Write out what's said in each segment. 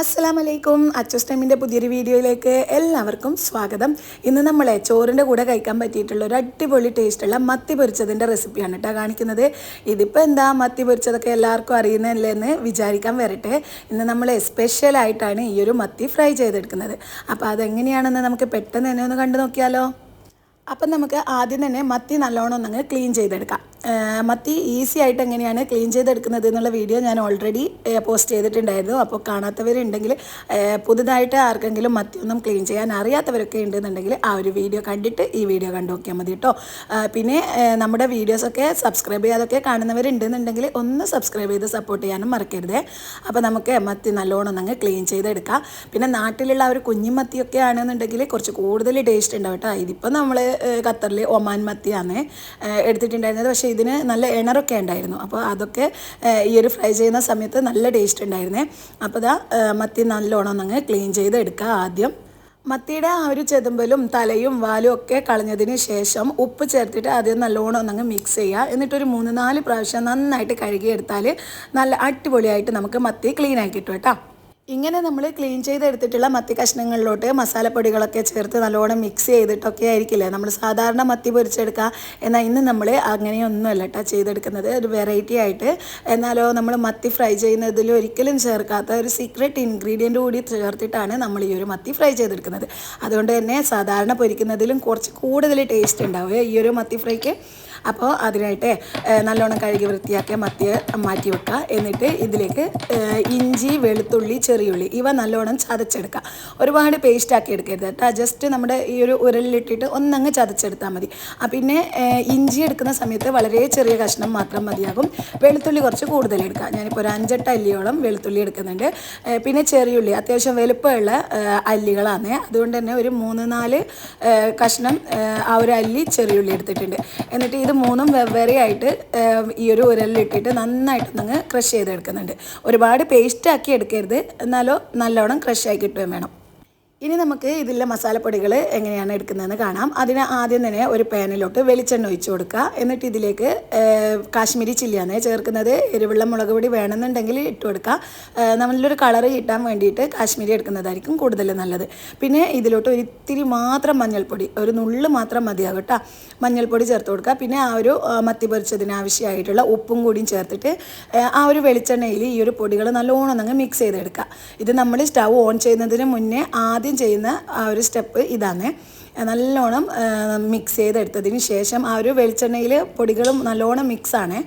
അസ്സലാം വലൈക്കും അച്ചസ് ടൈമിന്റെ പുതിയൊരു വീഡിയോയിലേക്ക് എല്ലാവർക്കും സ്വാഗതം. ഇന്ന് നമ്മളെ ചോറിന്റെ കൂടെ കഴിക്കാൻ പറ്റിയിട്ടുള്ള ഒരു അടിപൊളി ടേസ്റ്റുള്ള മത്തി പൊരിച്ചതിന്റെ റെസിപ്പിയാണ് കേട്ടോ കാണിക്കുന്നത്. ഇതിപ്പോൾ എന്താ മത്തി പൊരിച്ചതൊക്കെ എല്ലാവർക്കും അറിയുന്നതല്ലേ എന്ന് വിചാരിക്കാൻ വരട്ടെ. ഇന്ന് നമ്മൾ സ്പെഷ്യലായിട്ടാണ് ഈ ഒരു മത്തി ഫ്രൈ ചെയ്തെടുക്കുന്നത്. അപ്പോൾ അതെങ്ങനെയാണെന്ന് നമുക്ക് പെട്ടെന്ന് തന്നെ ഒന്ന് കണ്ടു നോക്കിയാലോ? അപ്പം നമുക്ക് ആദ്യം തന്നെ മത്തി നല്ലോണം ഒന്നങ്ങ് ക്ലീൻ ചെയ്തെടുക്കാം. മത്തി ഈസി ആയിട്ട് എങ്ങനെയാണ് ക്ലീൻ ചെയ്തെടുക്കുന്നത് എന്നുള്ള വീഡിയോ ഞാൻ ഓൾറെഡി പോസ്റ്റ് ചെയ്തിട്ടുണ്ടായിരുന്നു. അപ്പോൾ കാണാത്തവരുണ്ടെങ്കിൽ പുതുതായിട്ട് ആർക്കെങ്കിലും മത്തി ഒന്നും ക്ലീൻ ചെയ്യാൻ അറിയാത്തവരൊക്കെ ഉണ്ടെന്നുണ്ടെങ്കിൽ ആ ഒരു വീഡിയോ കണ്ടിട്ട് ഈ വീഡിയോ കണ്ടു നോക്കിയാൽ മതി കേട്ടോ പിന്നെ നമ്മുടെ വീഡിയോസൊക്കെ സബ്സ്ക്രൈബ് ചെയ്യാതൊക്കെ കാണുന്നവരുണ്ടെന്നുണ്ടെങ്കിൽ ഒന്ന് സബ്സ്ക്രൈബ് ചെയ്ത് സപ്പോർട്ട് ചെയ്യാനും മറക്കരുത്. അപ്പോൾ നമുക്ക് മത്തി നല്ലോണം ഒന്നങ്ങ് ക്ലീൻ ചെയ്തെടുക്കാം. പിന്നെ നാട്ടിലുള്ള ഒരു കുഞ്ഞു മത്തിയൊക്കെ ആണെന്നുണ്ടെങ്കിൽ കുറച്ച് കൂടുതൽ ടേസ്റ്റ് ഉണ്ടാവും കേട്ടോ ഇതിപ്പോൾ നമ്മൾ ഖത്തറിൽ ഒമാൻ മത്തിയാണ് എടുത്തിട്ടുണ്ടായിരുന്നത്. പക്ഷേ ഇതിന് നല്ല ഇണറൊക്കെ ഉണ്ടായിരുന്നു. അപ്പോൾ അതൊക്കെ ഈ ഒരു ഫ്രൈ ചെയ്യുന്ന സമയത്ത് നല്ല ടേസ്റ്റ് ഉണ്ടായിരുന്നേ. അപ്പോൾ ഇതാ മത്തി നല്ലോണം ഒന്നങ്ങ് ക്ലീൻ ചെയ്ത് എടുക്കുക ആദ്യം. മത്തിയുടെ ആ ഒരു ചെതുമ്പലും തലയും വാലും ഒക്കെ കളഞ്ഞതിന് ശേഷം ഉപ്പ് ചേർത്തിട്ട് ആദ്യം നല്ലോണം ഒന്നങ്ങ് മിക്സ് ചെയ്യുക. എന്നിട്ടൊരു മൂന്ന് നാല് പ്രാവശ്യം നന്നായിട്ട് കഴുകിയെടുത്താൽ നല്ല അടിപൊളിയായിട്ട് നമുക്ക് മത്തി ക്ലീൻ കിട്ടും കേട്ടോ. ഇങ്ങനെ നമ്മൾ ക്ലീൻ ചെയ്തെടുത്തിട്ടുള്ള മത്തി കഷ്ണങ്ങളിലോട്ട് മസാലപ്പൊടികളൊക്കെ ചേർത്ത് നല്ലോണം മിക്സ് ചെയ്തിട്ടൊക്കെ ആയിരിക്കില്ലേ? നമ്മൾ സാധാരണ മത്തി പൊരിച്ചെടുക്കുക എന്നാൽ ഇന്ന് നമ്മൾ അങ്ങനെയൊന്നുമല്ല കേട്ടോ ചെയ്തെടുക്കുന്നത്. ഒരു വെറൈറ്റി ആയിട്ട്. എന്നാലോ നമ്മൾ മത്തി ഫ്രൈ ചെയ്യുന്നതിൽ ഒരിക്കലും ചേർക്കാത്ത ഒരു സീക്രട്ട് ഇൻഗ്രീഡിയന്റ് കൂടി ചേർത്തിട്ടാണ് നമ്മൾ ഈ ഒരു മത്തി ഫ്രൈ ചെയ്തെടുക്കുന്നത്. അതുകൊണ്ട് തന്നെ സാധാരണ പൊരിക്കുന്നതിലും കുറച്ച് കൂടുതൽ ടേസ്റ്റ് ഉണ്ടാവുക ഈ ഒരു മത്തി ഫ്രൈക്ക് അപ്പോൾ അതിനായിട്ട് നല്ലോണം കഴുകി വൃത്തിയാക്കിയ മത്തിയെ മാറ്റി വെക്കുക. എന്നിട്ട് ഇതിലേക്ക് ഇഞ്ചി വെളുത്തുള്ളി ചെറിയുള്ളി ഇവ നല്ലോണം ചതച്ചെടുക്കുക ഒരുപാട് പേസ്റ്റാക്കി എടുക്കരുത് കേട്ടോ. ജസ്റ്റ് നമ്മുടെ ഈ ഒരു ഉരലിലിട്ടിട്ട് ഒന്നങ്ങ് ചതച്ചെടുത്താൽ മതി. പിന്നെ ഇഞ്ചി എടുക്കുന്ന സമയത്ത് വളരെ ചെറിയ കഷ്ണം മാത്രം മതിയാകും. വെളുത്തുള്ളി കുറച്ച് കൂടുതൽ എടുക്കുക ഞാനിപ്പോൾ ഒരു അഞ്ചെട്ട് അല്ലിയോളം വെളുത്തുള്ളി എടുക്കുന്നുണ്ട്. പിന്നെ ചെറിയുള്ളി അത്യാവശ്യം വലുപ്പമുള്ള അല്ലികളാണ്. അതുകൊണ്ട് തന്നെ ഒരു മൂന്ന് നാല് കഷ്ണം ആ ഒരു അല്ലി ചെറിയുള്ളി എടുത്തിട്ടുണ്ട്. എന്നിട്ട് ഇത് മൂന്നും വെവ്വേറെ ആയിട്ട് ഈ ഒരു ഉരലിലിട്ടിട്ട് നന്നായിട്ടൊന്നങ്ങ് ക്രഷ് ചെയ്തെടുക്കുന്നുണ്ട്. ഒരുപാട് പേസ്റ്റാക്കി എടുക്കരുത്. എന്നാലോ നല്ലോണം ക്രഷ് ആയി കിട്ടുകയും വേണം. ഇനി നമുക്ക് ഇതിലെ മസാലപ്പൊടികൾ എങ്ങനെയാണ് എടുക്കുന്നതെന്ന് കാണാം. അതിന് ആദ്യം തന്നെ ഒരു പാനിലോട്ട് വെളിച്ചെണ്ണ ഒഴിച്ചു കൊടുക്കുക. എന്നിട്ട് ഇതിലേക്ക് കാശ്മീരി ചില്ലിയാണ് ചേർക്കുന്നത്. എരിവുള്ള മുളക് പൊടി വേണമെന്നുണ്ടെങ്കിൽ ഇട്ട് കൊടുക്കുക. നല്ലൊരു കളർ കിട്ടാൻ വേണ്ടിയിട്ട് കാശ്മീരി എടുക്കുന്നതായിരിക്കും കൂടുതൽ നല്ലത്. പിന്നെ ഇതിലോട്ട് ഒരു ഇത്തിരി മാത്രം മഞ്ഞൾപ്പൊടി ഒരു നുള്ള് മാത്രം മതിയാകും കേട്ടോ. മഞ്ഞൾപ്പൊടി ചേർത്ത് കൊടുക്കുക. പിന്നെ ആ ഒരു മത്തി പൊരിച്ചതിന് ആവശ്യമായിട്ടുള്ള ഉപ്പും കൂടിയും ചേർത്തിട്ട് ആ ഒരു വെളിച്ചെണ്ണയിൽ ഈ ഒരു പൊടികൾ നല്ലോണം അങ്ങ് മിക്സ് ചെയ്തെടുക്കുക. ഇത് നമ്മൾ സ്റ്റൗ ഓൺ ചെയ്യുന്നതിന് മുന്നേ ആദ്യം ചെയ്യുന്ന ആ ഒരു സ്റ്റെപ്പ് ഇതാണ്. നല്ലോണം മിക്സ് ചെയ്തെടുത്തതിന് ശേഷം ആ ഒരു വെളിച്ചെണ്ണയിൽ പൊടികളും നല്ലോണം മിക്സാണ്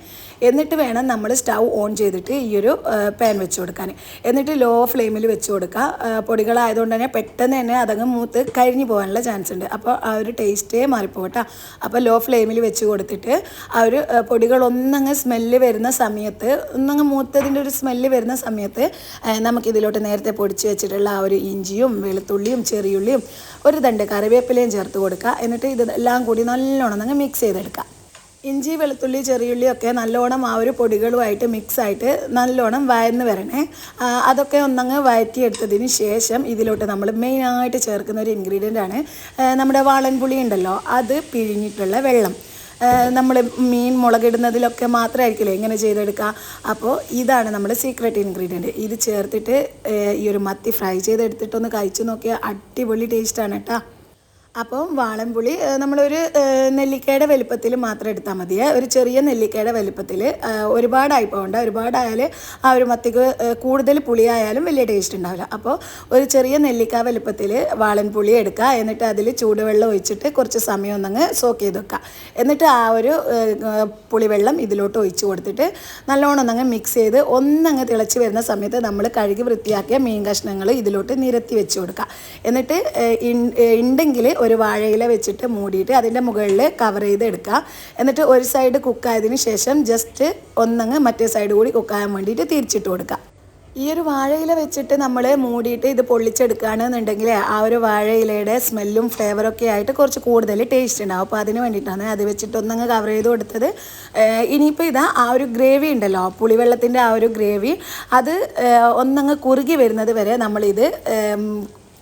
എന്നിട്ട് വേണം നമ്മൾ സ്റ്റൗ ഓൺ ചെയ്തിട്ട് ഈ ഒരു പാൻ വെച്ച് കൊടുക്കാൻ എന്നിട്ട് ലോ ഫ്ലെയിമിൽ വെച്ച് കൊടുക്കുക പൊടികളായതുകൊണ്ട് തന്നെ പെട്ടെന്ന് തന്നെ അതങ്ങ് മൂത്ത് കരിഞ്ഞു പോകാനുള്ള ചാൻസ് ഉണ്ട്. അപ്പോൾ ആ ഒരു ടേസ്റ്റേ മാറിപ്പോകട്ടോ. അപ്പോൾ ലോ ഫ്ലെയിമിൽ വെച്ച് കൊടുത്തിട്ട് ആ ഒരു പൊടികളൊന്നങ്ങ് സ്മെല്ല് വരുന്ന സമയത്ത് ഒന്നങ്ങ് മൂത്തതിന്റെ ഒരു സ്മെല്ല് വരുന്ന സമയത്ത് നമുക്കിതിലോട്ട് നേരത്തെ പൊടിച്ച് വെച്ചിട്ടുള്ള ആ ഒരു ഇഞ്ചിയും വെളുത്തുള്ളിയും ചെറിയുള്ളിയും ഒരു തണ്ട് കറിവേപ്പിലയും ചേർത്ത് കൊടുക്കുക. എന്നിട്ട് ഇതെല്ലാം കൂടി നല്ലോണം അങ്ങ് മിക്സ് ചെയ്തെടുക്കുക. ഇഞ്ചി വെളുത്തുള്ളി ചെറിയുള്ളി ഒക്കെ നല്ലോണം ആ ഒരു പൊടികളുമായിട്ട് മിക്സായിട്ട് നല്ലോണം വയന്ന് വരണേ. അതൊക്കെ ഒന്നങ്ങ് വയറ്റിയെടുത്തതിന് ശേഷം ഇതിലോട്ട് നമ്മൾ മെയിനായിട്ട് ചേർക്കുന്ന ഒരു ഇൻഗ്രീഡിയന്റ് ആണ് നമ്മുടെ വാളൻപുളി ഉണ്ടല്ലോ അത് പിഴിഞ്ഞിട്ടുള്ള വെള്ളം. നമ്മൾ മീൻ മുളകിടുന്നതിലൊക്കെ മാത്രമായിരിക്കില്ലേ ഇങ്ങനെ ചെയ്തെടുക്കുക. അപ്പോൾ ഇതാണ് നമ്മുടെ സീക്രട്ട് ഇൻഗ്രീഡിയന്റ് ഇത് ചേർത്തിട്ട് ഈ ഒരു മത്തി ഫ്രൈ ചെയ്തെടുത്തിട്ടൊന്ന് കഴിച്ചു നോക്കിയാൽ അടിപൊളി ടേസ്റ്റാണ് കേട്ടോ. അപ്പോൾ വാളൻപുളി നമ്മളൊരു നെല്ലിക്കയുടെ വലുപ്പത്തിൽ മാത്രം എടുത്താൽ മതിയേ ഒരു ചെറിയ നെല്ലിക്കയുടെ വലുപ്പത്തിൽ ഒരുപാടായി പോകണ്ട ഒരുപാടായാൽ ആ ഒരു മത്തിക്ക് കൂടുതൽ പുളിയായാലും വലിയ ടേസ്റ്റ് ഉണ്ടാവില്ല. അപ്പോൾ ഒരു ചെറിയ നെല്ലിക്ക വലുപ്പത്തിൽ വാളൻപുളി എടുക്കുക എന്നിട്ട് അതിൽ ചൂടുവെള്ളം ഒഴിച്ചിട്ട് കുറച്ച് സമയം ഒന്നങ്ങ് സോക്ക് ചെയ്ത് വെക്കുക എന്നിട്ട് ആ ഒരു പുളിവെള്ളം ഇതിലോട്ട് ഒഴിച്ചു കൊടുത്തിട്ട് നല്ലോണം ഒന്നങ്ങ് മിക്സ് ചെയ്ത് ഒന്നങ്ങ് തിളച്ച് വരുന്ന സമയത്ത് നമ്മൾ കഴുകി വൃത്തിയാക്കിയ മീൻ കഷ്ണങ്ങൾ ഇതിലോട്ട് നിരത്തി വെച്ച് കൊടുക്കുക എന്നിട്ട് ഉണ്ടെങ്കിൽ ഒരു വാഴയില വെച്ചിട്ട് മൂടിയിട്ട് അതിന്റെ മുകളിൽ കവർ ചെയ്ത് എടുക്കുക എന്നിട്ട് ഒരു സൈഡ് കുക്കായതിന് ശേഷം ജസ്റ്റ് ഒന്നങ്ങ് മറ്റേ സൈഡ് കൂടി കുക്കാകാൻ വേണ്ടിയിട്ട് തിരിച്ചിട്ട് കൊടുക്കുക. ഈ ഒരു വാഴയില വെച്ചിട്ട് നമ്മൾ മൂടിയിട്ട് ഇത് പൊള്ളിച്ചെടുക്കുകയാണെന്നുണ്ടെങ്കിൽ ആ ഒരു വാഴയിലയുടെ സ്മെല്ലും ഫ്ലേവറൊക്കെ ആയിട്ട് കുറച്ച് കൂടുതൽ ടേസ്റ്റ് ഉണ്ടാവും. അപ്പോൾ അതിന് വേണ്ടിയിട്ടാണ് അത് വെച്ചിട്ട് ഒന്നങ്ങ് കവർ ചെയ്ത് കൊടുത്തത്. ഇനിയിപ്പോൾ ഇതാ ആ ഒരു ഗ്രേവി ഉണ്ടല്ലോ പുളിവെള്ളത്തിന്റെ ആ ഒരു ഗ്രേവി അത് ഒന്നങ്ങ് കുറുകി വരുന്നത് വരെ നമ്മളിത്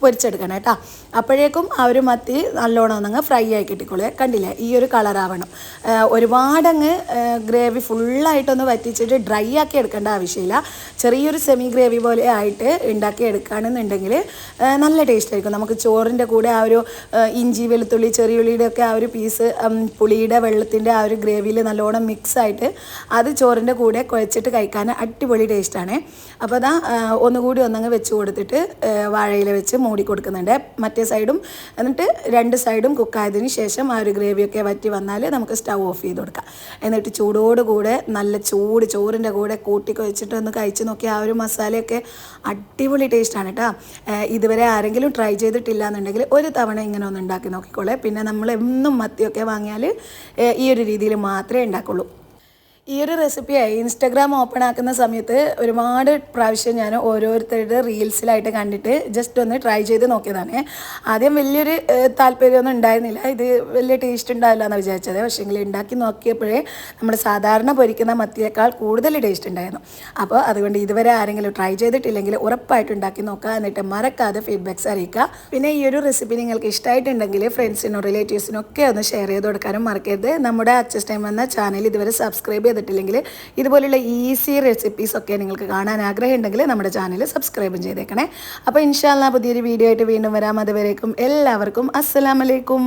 പൊരിച്ചെടുക്കണം കേട്ടോ. അപ്പോഴേക്കും ആ ഒരു മത്തി നല്ലോണം ഒന്നങ്ങ് ഫ്രൈ ആയി കിട്ടിക്കോളൂ കണ്ടില്ലേ? ഈ ഒരു കളറാവണം ഒരുപാടങ്ങ് ഗ്രേവി ഫുള്ളായിട്ടൊന്ന് വറ്റിച്ചിട്ട് ഡ്രൈ ആക്കി എടുക്കേണ്ട ആവശ്യമില്ല. ചെറിയൊരു സെമി ഗ്രേവി പോലെ ആയിട്ട് ഉണ്ടാക്കി എടുക്കുകയാണെന്നുണ്ടെങ്കിൽ നല്ല ടേസ്റ്റ് ആയിരിക്കും. നമുക്ക് ചോറിന്റെ കൂടെ ആ ഒരു ഇഞ്ചി വെളുത്തുള്ളി ചെറിയുള്ളിയുടെ ഒക്കെ ആ ഒരു പീസ് പുളിയുടെ വെള്ളത്തിന്റെ ആ ഒരു ഗ്രേവിയിൽ നല്ലോണം മിക്സ് ആയിട്ട് അത് ചോറിന്റെ കൂടെ കുഴച്ചിട്ട് കഴിക്കാൻ അടിപൊളി ടേസ്റ്റാണ് അപ്പോൾ അതാ ഒന്നുകൂടി ഒന്നങ്ങ് വെച്ച് കൊടുത്തിട്ട് വാഴയിൽ വെച്ച് മൂടി കൊടുക്കുന്നുണ്ട് മറ്റേ സൈഡും എന്നിട്ട് രണ്ട് സൈഡും കുക്കായതിന് ശേഷം ആ ഒരു ഗ്രേവിയൊക്കെ വറ്റി വന്നാൽ നമുക്ക് സ്റ്റൗ ഓഫ് ചെയ്ത് കൊടുക്കാം. എന്നിട്ട് ചൂടോടുകൂടെ നല്ല ചൂട് ചോറിന്റെ കൂടെ കൂട്ടി കുഴച്ചിട്ട് ഒന്ന് കഴിച്ച് നോക്കിയാൽ ആ ഒരു മസാലയൊക്കെ അടിപൊളി ടേസ്റ്റാണ് കേട്ടോ ഇതുവരെ ആരെങ്കിലും ട്രൈ ചെയ്തിട്ടില്ല എന്നുണ്ടെങ്കിൽ ഒരു തവണ ഇങ്ങനെ ഒന്ന് ഉണ്ടാക്കി നോക്കിക്കോളെ. പിന്നെ നമ്മൾ എന്നും മത്തിയൊക്കെ വാങ്ങിയാൽ ഈ ഒരു രീതിയിൽ മാത്രമേ ഉണ്ടാക്കുള്ളൂ. ഈ ഒരു റെസിപ്പിയായി ഇൻസ്റ്റാഗ്രാം ഓപ്പൺ ആക്കുന്ന സമയത്ത് ഒരുപാട് പ്രാവശ്യം ഞാൻ ഓരോരുത്തരുടെ റീൽസിലായിട്ട് കണ്ടിട്ട് ജസ്റ്റ് ഒന്ന് ട്രൈ ചെയ്ത് നോക്കിയതാണ്. ആദ്യം വലിയൊരു താല്പര്യമൊന്നും ഉണ്ടായിരുന്നില്ല. ഇത് വലിയ ടേസ്റ്റ് ഉണ്ടാവില്ല എന്ന് വിചാരിച്ചത്. പക്ഷേങ്കിൽ ഉണ്ടാക്കി നോക്കിയപ്പോഴേ നമ്മൾ സാധാരണ പൊരിക്കുന്ന മത്തിയേക്കാൾ കൂടുതൽ ടേസ്റ്റ് ഉണ്ടായിരുന്നു. അപ്പോൾ അതുകൊണ്ട് ഇതുവരെ ആരെങ്കിലും ട്രൈ ചെയ്തിട്ടില്ലെങ്കിൽ ഉറപ്പായിട്ട് ഉണ്ടാക്കി നോക്കുക എന്നിട്ട് മറക്കാതെ ഫീഡ്ബാക്ക്സ് അറിയിക്കുക. പിന്നെ ഈ ഒരു റെസിപ്പി നിങ്ങൾക്ക് ഇഷ്ടമായിട്ടുണ്ടെങ്കിൽ ഫ്രണ്ട്സിനോ റിലേറ്റീവ്സിനോ ഒക്കെ ഒന്ന് ഷെയർ ചെയ്ത് കൊടുക്കാനും മറക്കരുത്. നമ്മുടെ അച്ചസ് ടൈം എന്ന ചാനൽ ഇതുവരെ സബ്സ്ക്രൈബ് ചെയ്തിട്ടില്ലെങ്കിൽ ഇതുപോലുള്ള ഈസി റെസിപ്പീസ് ഒക്കെ നിങ്ങൾക്ക് കാണാൻ ആഗ്രഹമുണ്ടെങ്കിൽ നമ്മുടെ ചാനൽ സബ്സ്ക്രൈബും ചെയ്തേക്കണേ. അപ്പോൾ ഇൻഷാല്ല പുതിയൊരു വീഡിയോ ആയിട്ട് വീണ്ടും വരാം. അതുവരേക്കും എല്ലാവർക്കും അസ്സലാമലൈക്കും